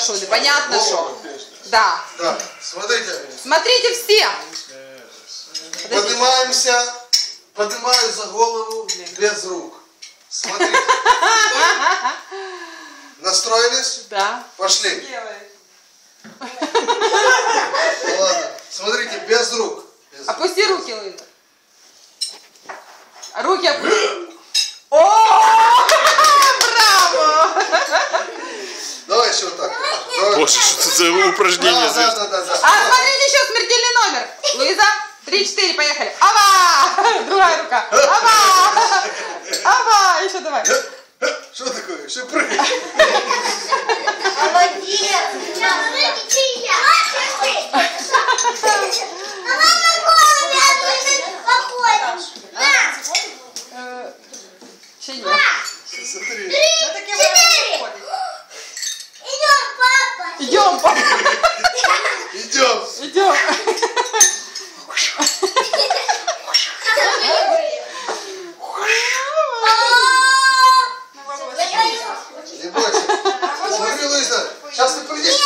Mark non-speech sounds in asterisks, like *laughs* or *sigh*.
Що. Голову, конечно. Да. Да, смотрите. Смотрите все. Поднимаемся. Поднимаю за голову без рук. Смотрите. *laughs* Настроились? Да. Пошли. Ну ладно. Смотрите, без рук. Без рук. Опусти руки, Лиза. Руки опусти. О! Браво! Давай еще вот так. Давай. Боже, це за упражнення? Да, да, да, да, да. А смотрите еще смертельный номер. Луиза, 3-4, поехали. Ава! *laughs* Другая рука. Ава! Ава! Еще давай. Что такое? Еще прыгай. Молодец! Смотрите, чья! Чья? Смотри. Идем. Идем. Идем. Не бойся. Смотри, Луиза. Сейчас ты прыгнешь.